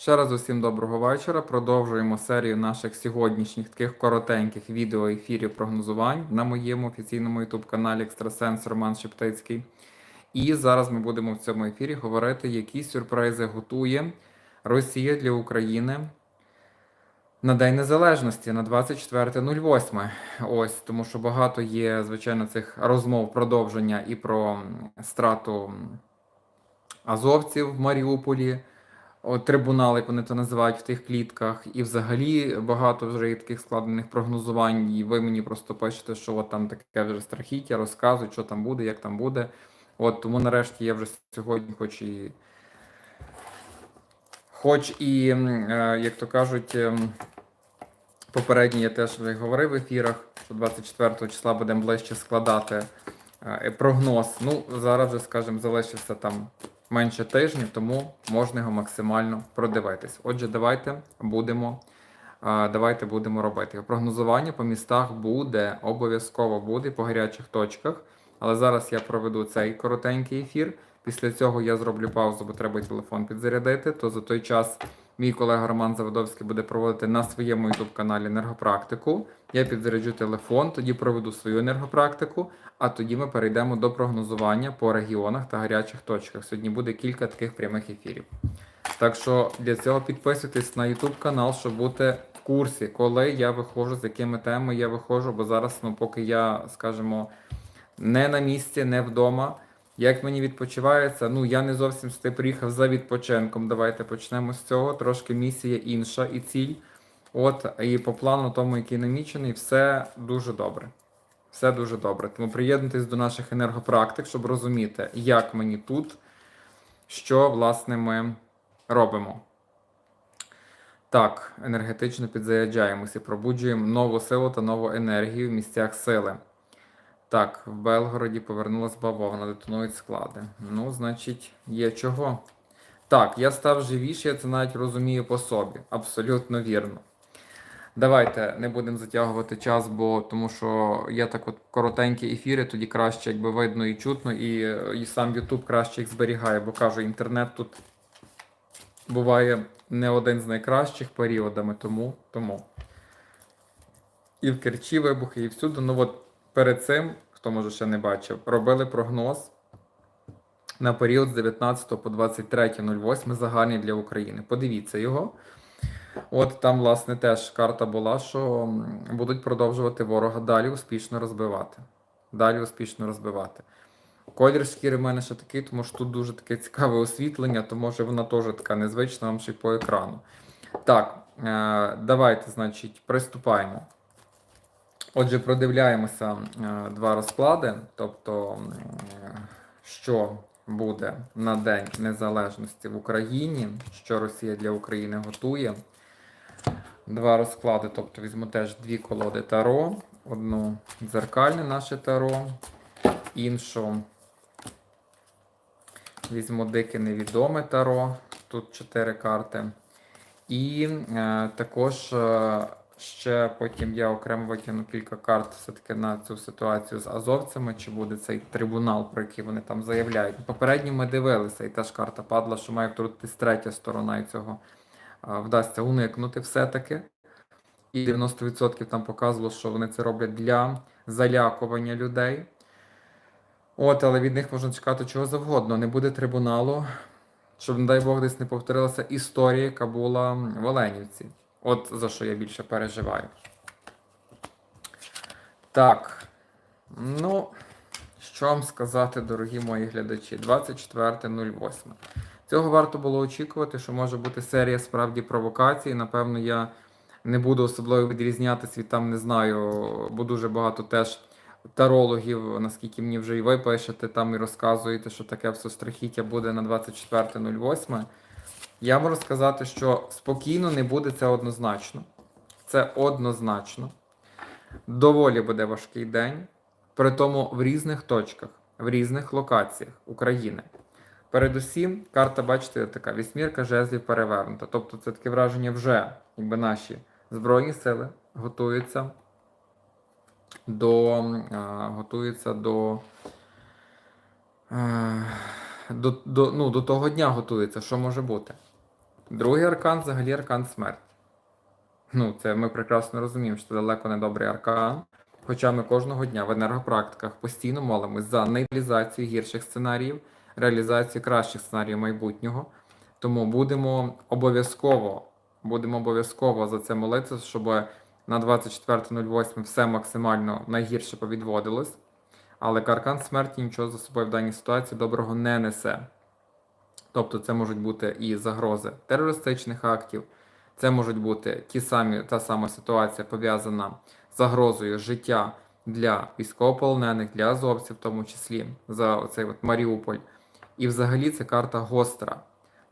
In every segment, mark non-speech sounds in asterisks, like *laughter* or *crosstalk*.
Ще раз усім доброго вечора. Продовжуємо серію наших сьогоднішніх таких коротеньких відеоефірів прогнозувань на моєму офіційному youtube каналі Екстрасенс Роман Шептицький. І зараз ми будемо в цьому ефірі говорити, які сюрпризи готує Росія для України на День Незалежності на 24.08. Ось тому, що багато є, звичайно, цих розмов продовження і про страту азовців в Маріуполі. О, трибунал, як вони це називають в тих клітках, і взагалі багато вже є таких складених прогнозувань. І ви мені просто пишете, що от там таке вже страхіття, розказують, що там буде, як там буде. От тому нарешті я вже сьогодні, хоч і, хоч і, е, як то кажуть, ем, попередній я теж вже говорив в ефірах, що 24 числа будемо ближче складати е, прогноз. Ну, зараз вже, скажімо, залишився там менше тижнів, тому можна його максимально продивитись. Отже, давайте будемо. Давайте будемо робити. Прогнозування по містах буде, обов'язково буде по гарячих точках. Але зараз я проведу цей коротенький ефір. Після цього я зроблю паузу, бо треба телефон підзарядити. То за той час мій колега Роман Заводовський буде проводити на своєму youtube каналі енергопрактику. Я підзаряджу телефон, тоді проведу свою енергопрактику, а тоді ми перейдемо до прогнозування по регіонах та гарячих точках. Сьогодні буде кілька таких прямих ефірів. Так що для цього підписуйтесь на YouTube канал, щоб бути в курсі, коли я виходжу, з якими темами я виходжу, бо зараз, ну, поки я, скажімо, не на місці, не вдома. Як мені відпочивається, ну я не зовсім сюди приїхав за відпочинком. Давайте почнемо з цього. Трошки місія інша і ціль. От, і по плану тому, який намічений, все дуже добре. Все дуже добре. Тому приєднуйтесь до наших енергопрактик, щоб розуміти, як мені тут, що власне ми робимо. Так, енергетично підзаряджаємося, пробуджуємо нову силу та нову енергію в місцях сили. Так, в Белгороді повернулась бавовна, детонують склади. Ну, значить, є чого. Так, я став живіше, я це навіть розумію по собі. Абсолютно вірно. Давайте не будемо затягувати час, бо тому що є так от коротенькі ефіри, тоді краще якби видно і чутно, і, і сам YouTube краще їх зберігає, бо кажу, інтернет тут буває не один з найкращих періодами, тому. тому. І в Керчі вибухи, і всюди. Ну от перед цим, хто може ще не бачив, робили прогноз на період з 19 по 23.08 загальний для України. Подивіться його. От там, власне, теж карта була, що будуть продовжувати ворога далі успішно розбивати. Далі успішно розбивати. Колір шкіри в мене ще такий, тому що тут дуже таке цікаве освітлення, то може вона теж така незвична вам ще й по екрану. Так, е, давайте, значить, приступаємо. Отже, продивляємося е, два розклади, тобто, що буде на День Незалежності в Україні, що Росія для України готує. Два розклади, тобто візьму теж дві колоди Таро, одну дзеркальне наше Таро, іншу візьму дике невідоме Таро, тут чотири карти. І е, також е, ще потім я окремо витягну кілька карт все-таки на цю ситуацію з азовцями, чи буде цей трибунал, про який вони там заявляють. Попередньо ми дивилися, і теж карта падла, що має втрутитись третя сторона і цього вдасться уникнути все-таки. І 90% там показувало, що вони це роблять для залякування людей. От, але від них можна чекати чого завгодно. Не буде трибуналу, щоб, не дай Бог, десь не повторилася історія, яка була в Оленівці. От за що я більше переживаю. Так. Ну, що вам сказати, дорогі мої глядачі? 24.08. Цього варто було очікувати, що може бути серія справді провокацій. Напевно, я не буду особливо відрізнятися від там, не знаю, бо дуже багато теж тарологів, наскільки мені вже і ви пишете, там і розказуєте, що таке все страхіття буде на 24.08. Я можу сказати, що спокійно не буде це однозначно. Це однозначно. Доволі буде важкий день, при тому в різних точках, в різних локаціях України. Передусім, карта, бачите, така вісьмірка жезлів перевернута. Тобто це таке враження вже, якби наші Збройні сили готуються до, е, готуються до, е, до, до, ну, до того дня готуються, що може бути. Другий аркан взагалі аркан смерті. Ну, це ми прекрасно розуміємо, що це далеко не добрий аркан. Хоча ми кожного дня в енергопрактиках постійно молимось за нейтралізацію гірших сценаріїв, реалізацію кращих сценаріїв майбутнього. Тому будемо обов'язково, будемо обов'язково за це молитися, щоб на 24.08 все максимально найгірше повідводилось. Але аркан смерті нічого за собою в даній ситуації доброго не несе. Тобто це можуть бути і загрози терористичних актів, це можуть бути ті самі, та сама ситуація пов'язана з загрозою життя для військовополонених, для азовців, в тому числі за оцей от Маріуполь. І взагалі це карта гостра.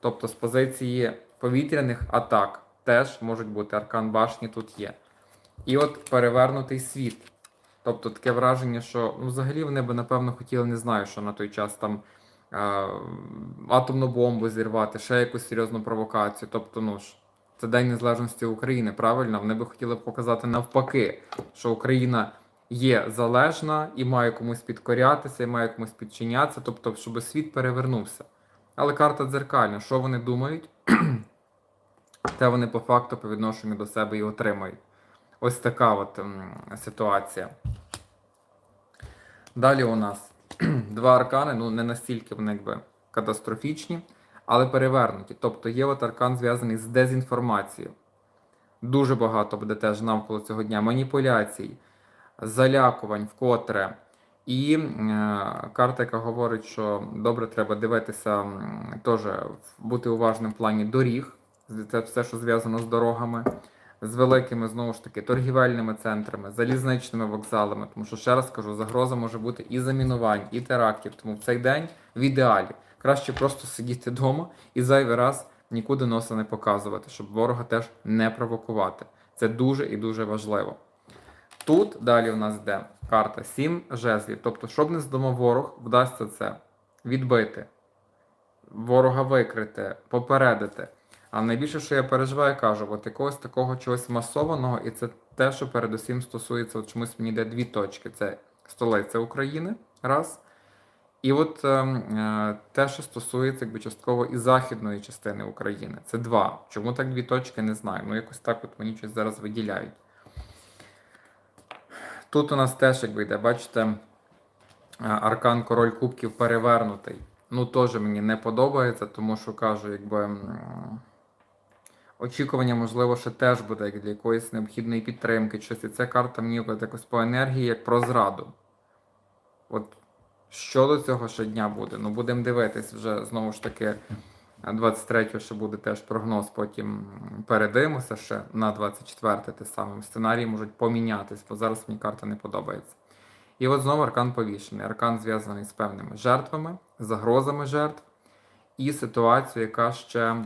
Тобто з позиції повітряних атак теж можуть бути аркан башні тут є. І от перевернутий світ. Тобто таке враження, що ну, взагалі вони би, напевно, хотіли, не знаю, що на той час там атомну бомбу зірвати, ще якусь серйозну провокацію. Тобто, ну ж, це День Незалежності України, правильно? Вони би хотіли показати навпаки, що Україна є залежна і має комусь підкорятися, і має комусь підчинятися, тобто, щоб світ перевернувся. Але карта дзеркальна, що вони думають, *clears throat* те вони по факту по відношенню до себе і отримають. Ось така от м, ситуація. Далі у нас *clears throat* два аркани, ну не настільки вони якби катастрофічні, але перевернуті. Тобто є от аркан зв'язаний з дезінформацією. Дуже багато буде теж навколо цього дня маніпуляцій, залякувань вкотре. І е, карта, яка говорить, що добре треба дивитися, теж бути уважним в плані доріг. Це все, що зв'язано з дорогами, з великими, знову ж таки, торгівельними центрами, залізничними вокзалами. Тому що, ще раз кажу, загроза може бути і замінувань, і терактів. Тому в цей день в ідеалі краще просто сидіти вдома і зайвий раз нікуди носа не показувати, щоб ворога теж не провокувати. Це дуже і дуже важливо. Тут далі у нас йде карта 7 жезлів. Тобто, щоб не здумав ворог, вдасться це відбити, ворога викрити, попередити. А найбільше, що я переживаю, кажу, от якогось такого чогось масованого, і це те, що передусім стосується, от чомусь мені йде дві точки: це столиця України, раз. І от е, е, те, що стосується якби частково і західної частини України, це два. Чому так дві точки, не знаю. Ну, якось так от мені щось зараз виділяють. Тут у нас теж якби йде, бачите, е, аркан король кубків перевернутий. Ну, теж мені не подобається, тому що кажу, якби очікування, можливо, ще теж буде як для якоїсь необхідної підтримки. Щось. І ця карта мені якось по енергії, як про зраду. От що до цього щодня буде? Ну, будемо дивитись вже знову ж таки. 23 ще буде теж прогноз, потім передивимося ще на 24 те саме. Сценарії можуть помінятись, бо зараз мені карта не подобається. І от знову аркан повішений. Аркан зв'язаний з певними жертвами, загрозами жертв і ситуацією, яка ще,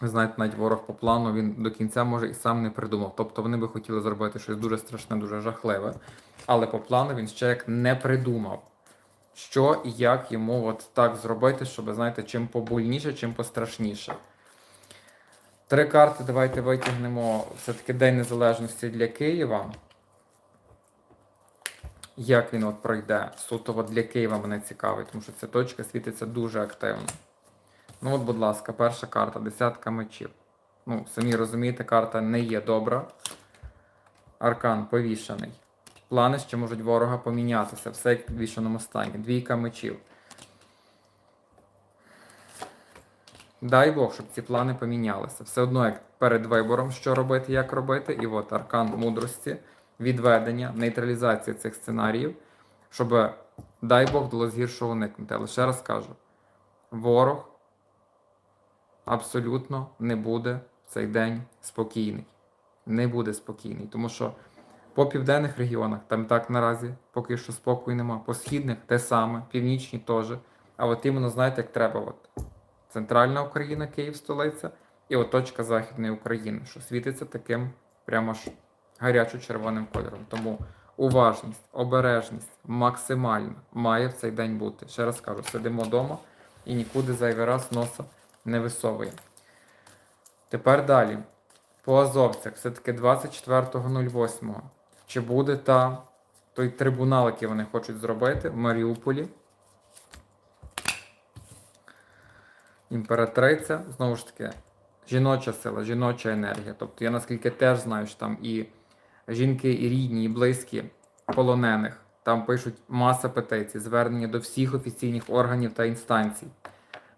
ви знаєте, навіть ворог по плану він до кінця може і сам не придумав. Тобто вони би хотіли зробити щось дуже страшне, дуже жахливе, але по плану він ще як не придумав що і як йому от так зробити, щоб, знаєте, чим побольніше, чим пострашніше. Три карти давайте витягнемо все-таки День Незалежності для Києва. Як він от пройде? Суто для Києва мене цікавить, тому що ця точка світиться дуже активно. Ну от, будь ласка, перша карта десятка мечів. Ну, самі розумієте, карта не є добра. Аркан повішений. Плани ще можуть ворога помінятися. Все як в підвішеному стані. Двійка мечів. Дай Бог, щоб ці плани помінялися. Все одно, як перед вибором, що робити, як робити. І от аркан мудрості, відведення, нейтралізація цих сценаріїв, щоб, дай Бог, вдалося гіршого уникнути. Але ще раз кажу: ворог абсолютно не буде цей день спокійний. Не буде спокійний. Тому що. По південних регіонах там так наразі поки що спокою нема. По східних те саме, північні теж. А от іменно знаєте, як треба. От Центральна Україна, Київ, столиця, і от точка Західної України, що світиться таким прямо ж гарячо-червоним кольором. Тому уважність, обережність максимально має в цей день бути. Ще раз кажу, сидимо вдома і нікуди зайвий раз носа не висовуємо. Тепер далі. По азовцях, все-таки 24.08. Чи буде та той трибунал, який вони хочуть зробити в Маріуполі? Імператриця, знову ж таки, жіноча сила, жіноча енергія. Тобто я наскільки теж знаю, що там і жінки, і рідні, і близькі полонених. Там пишуть маса петицій, звернення до всіх офіційних органів та інстанцій.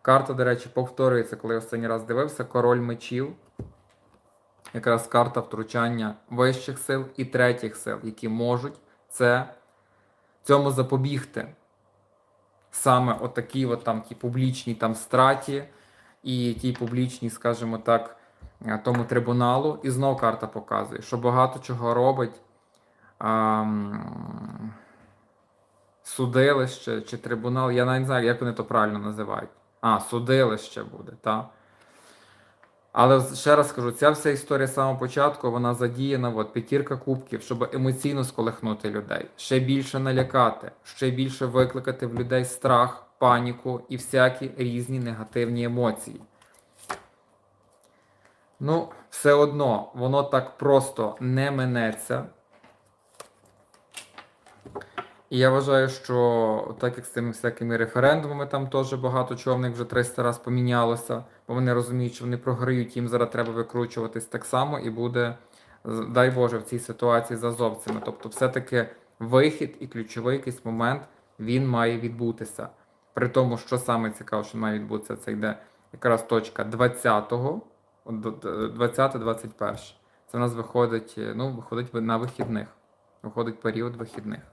Карта, до речі, повторюється, коли я останній раз дивився, король мечів. Якраз карта втручання вищих сил і третіх сил, які можуть це, цьому запобігти. Саме отакій от там ті публічній там страті і тій публічній, скажімо так, е, тому трибуналу. І знов карта показує, що багато чого робить ам, судилище чи трибунал. Я навіть не знаю, як вони то правильно називають. А, судилище буде, так. Але ще раз скажу, ця вся історія з самого початку вона задіяна, от п'ятірка кубків, щоб емоційно сколихнути людей, ще більше налякати, ще більше викликати в людей страх, паніку і всякі різні негативні емоції. Ну, все одно, воно так просто не минеться. І я вважаю, що так як з цими всякими референдумами там теж багато чого в них вже 300 разів помінялося, бо вони розуміють, що вони програють, їм зараз треба викручуватись так само, і буде, дай Боже, в цій ситуації з азовцями. Тобто, все-таки вихід і ключовий якийсь момент він має відбутися. При тому, що саме цікаво, що має відбутися, це йде якраз точка 20-го, 20-21. Це в нас виходить, е, ну, виходить на вихідних. Виходить період вихідних.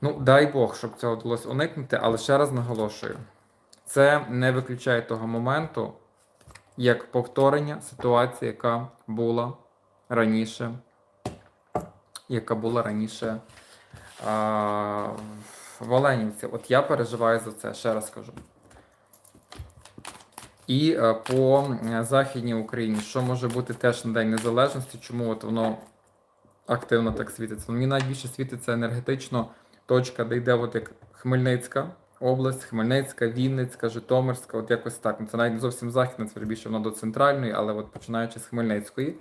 Ну, дай Бог, щоб цього вдалося уникнути, але ще раз наголошую: це не виключає того моменту, як повторення ситуації, яка була раніше, яка була раніше а, в Оленівці. От я переживаю за це, ще раз кажу. І е, по Західній Україні, що може бути теж на День Незалежності, чому от воно активно так світиться? Ну, Мені найбільше світиться енергетично точка, де йде от як Хмельницька область, Хмельницька, Вінницька, Житомирська, от якось так. Ну, Це навіть не зовсім західна, це більше воно до центральної, але от починаючи з Хмельницької.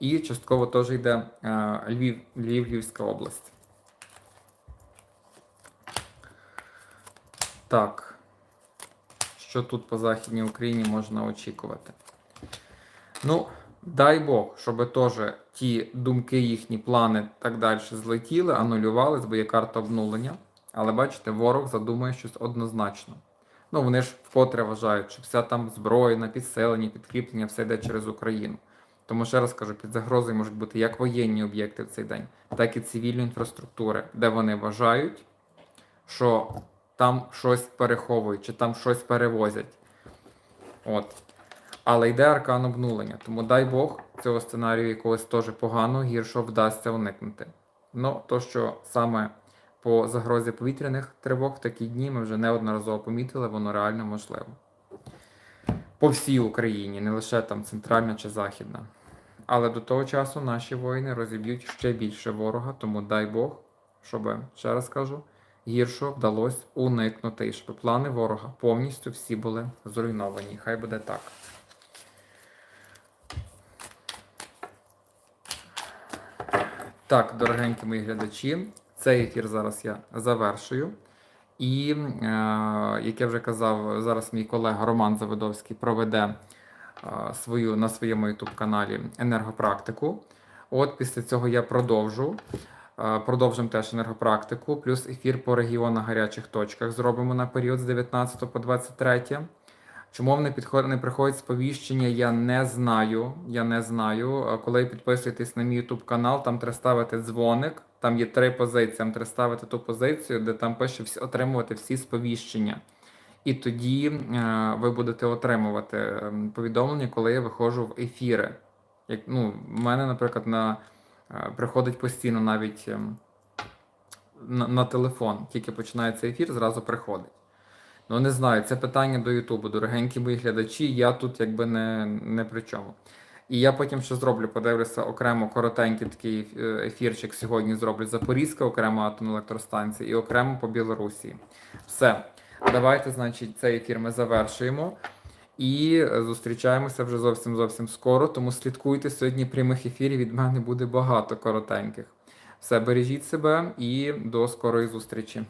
І частково теж йде е, Львів, Львів, Львівська область. Так. Що тут по Західній Україні можна очікувати? Ну, дай Бог, щоб теж ті думки, їхні плани так далі злетіли, анулювались, бо є карта обнулення. Але бачите, ворог задумує щось однозначно. Ну, вони ж вкотре вважають, що вся там зброя, підселення, підкріплення, все йде через Україну. Тому ще раз кажу, під загрозою можуть бути як воєнні об'єкти в цей день, так і цивільні інфраструктури, де вони вважають, що там щось переховують, чи там щось перевозять. От. Але йде аркан обнулення, тому дай Бог цього сценарію якогось теж поганого, гіршого вдасться уникнути. Ну, то, що саме по загрозі повітряних тривог в такі дні ми вже неодноразово помітили, воно реально можливо. По всій Україні, не лише там центральна чи західна. Але до того часу наші воїни розіб'ють ще більше ворога, тому дай Бог, щоб, ще раз кажу, гіршого вдалося уникнути, і щоб плани ворога повністю всі були зруйновані. Хай буде так. Так, дорогенькі мої глядачі, цей ефір зараз я завершую. І, е, як я вже казав, зараз мій колега Роман Завидовський проведе е, свою, на своєму youtube каналі енергопрактику. От після цього я продовжу. Е, Продовжимо теж енергопрактику, плюс ефір по регіонах гарячих точках зробимо на період з 19 по 23. Чому не підходить, не приходить сповіщення, я не знаю. Я не знаю. Коли підписуєтесь на мій YouTube канал, там треба ставити дзвоник. Там є три позиції. Там треба ставити ту позицію, де там пише всі, отримувати всі сповіщення. І тоді е, ви будете отримувати ем, повідомлення, коли я виходжу в ефіри. Як, ну, в мене, наприклад, на, е, приходить постійно навіть ем, на, на телефон. Тільки починається ефір, зразу приходить. Ну, не знаю, це питання до Ютубу, дорогенькі мої глядачі, я тут якби не, не при чому. І я потім ще зроблю, подивлюся окремо коротенький такий е, ефірчик сьогодні зроблю Запорізька, окрема атомна електростанція і окремо по Білорусі. Все. Давайте, значить, цей ефір ми завершуємо. І е, зустрічаємося вже зовсім зовсім скоро. Тому слідкуйте сьогодні прямих ефірів. Від мене буде багато коротеньких. Все, бережіть себе і до скорої зустрічі.